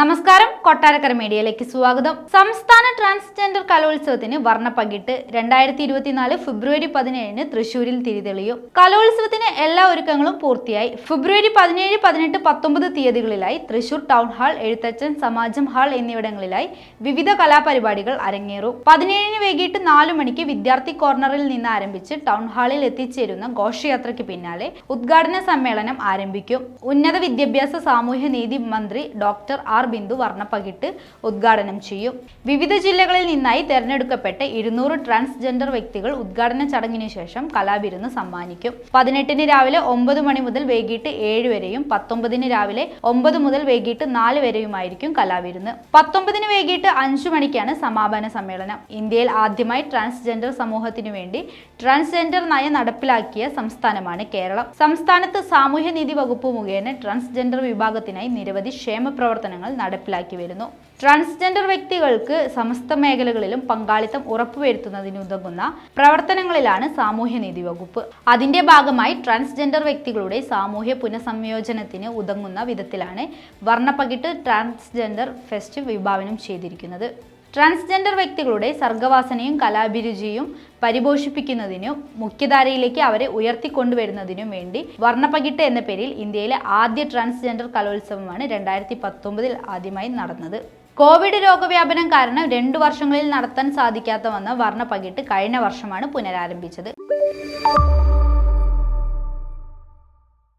നമസ്കാരം. കൊട്ടാരക്കര മീഡിയയിലേക്ക് സ്വാഗതം. സംസ്ഥാന ട്രാൻസ്ജെൻഡർ കലോത്സവത്തിന് വർണ പങ്കിട്ട് രണ്ടായിരത്തി ഇരുപത്തിനാല് ഫെബ്രുവരി പതിനേഴിന് തൃശൂരിൽ തിരിതെളിയും. കലോത്സവത്തിന് എല്ലാ ഒരുക്കങ്ങളും പൂർത്തിയായി. ഫെബ്രുവരി പതിനേഴ് പതിനെട്ട് പത്തൊമ്പത് തീയതികളിലായി Thrissur town hall Ezhuthachan Samajam hall എന്നിവിടങ്ങളിലായി വിവിധ കലാപരിപാടികൾ അരങ്ങേറും. പതിനേഴിന് വൈകിട്ട് നാലു മണിക്ക് വിദ്യാർത്ഥി കോർണറിൽ നിന്ന് ആരംഭിച്ച് ടൗൺ ഹാളിൽ എത്തിച്ചേരുന്ന ഘോഷയാത്രയ്ക്ക് പിന്നാലെ ഉദ്ഘാടന സമ്മേളനം ആരംഭിക്കും. ഉന്നത വിദ്യാഭ്യാസ സാമൂഹ്യ നീതി മന്ത്രി ഡോക്ടർ ആർ ബിന്ദു വർണപ്പകിട്ട് ഉദ്ഘാടനം ചെയ്യും. വിവിധ ജില്ലകളിൽ നിന്നായി തെരഞ്ഞെടുക്കപ്പെട്ട ഇരുന്നൂറ് ട്രാൻസ്ജെൻഡർ വ്യക്തികൾ ഉദ്ഘാടന ചടങ്ങിന് ശേഷം കലാവിരുന്ന് സമ്മാനിക്കും. പതിനെട്ടിന് രാവിലെ ഒമ്പത് മണി മുതൽ വൈകിട്ട് ഏഴ് വരെയും പത്തൊമ്പതിന് രാവിലെ ഒമ്പത് മുതൽ വൈകിട്ട് നാല് വരെയുമായിരിക്കും കലാവിരുന്ന്. പത്തൊമ്പതിന് വൈകിട്ട് അഞ്ചു മണിക്കാണ് സമാപന സമ്മേളനം. ഇന്ത്യയിൽ ആദ്യമായി ട്രാൻസ്ജെൻഡർ സമൂഹത്തിനു വേണ്ടി ട്രാൻസ്ജെൻഡർ നയം നടപ്പിലാക്കിയ സംസ്ഥാനമാണ് കേരളം. സംസ്ഥാനത്ത് സാമൂഹ്യനീതി വകുപ്പ് മുഖേന ട്രാൻസ്ജെൻഡർ വിഭാഗത്തിനായി നിരവധി ക്ഷേമ പ്രവർത്തനങ്ങൾ നടപ്പിലാക്കി വരുന്നു ട്രാൻസ്ജെൻഡർ വ്യക്തികൾക്ക് സമസ്ത മേഖലകളിലും പങ്കാളിത്തം ഉറപ്പുവരുത്തുന്നതിനുതകുന്ന പ്രവർത്തനങ്ങളിലാണ് സാമൂഹ്യനീതി വകുപ്പ് അതിന്റെ ഭാഗമായി ട്രാൻസ്ജെൻഡർ വ്യക്തികളുടെ സാമൂഹ്യ പുനഃസംയോജനത്തിന് ഉതങ്ങുന്ന വിധത്തിലാണ് വർണപ്പകിട്ട് ട്രാൻസ്ജെൻഡർ ഫെസ്റ്റ് വിഭാവനം ചെയ്തിരിക്കുന്നത്. ട്രാൻസ്ജെൻഡർ വ്യക്തികളുടെ സർഗവാസനയും കലാഭിരുചിയും പരിപോഷിപ്പിക്കുന്നതിനും മുഖ്യധാരയിലേക്ക് അവരെ ഉയർത്തിക്കൊണ്ടുവരുന്നതിനും വേണ്ടി വർണപ്പകിട്ട് എന്ന പേരിൽ ഇന്ത്യയിലെ ആദ്യ ട്രാൻസ്ജെൻഡർ കലോത്സവമാണ് രണ്ടായിരത്തി പത്തൊമ്പതിൽ ആദ്യമായി നടന്നത്. കോവിഡ് രോഗവ്യാപനം കാരണം രണ്ടു വർഷങ്ങളിൽ നടത്താൻ സാധിക്കാത്ത വന്ന വർണപ്പകിട്ട് കഴിഞ്ഞ വർഷമാണ് പുനരാരംഭിച്ചത്.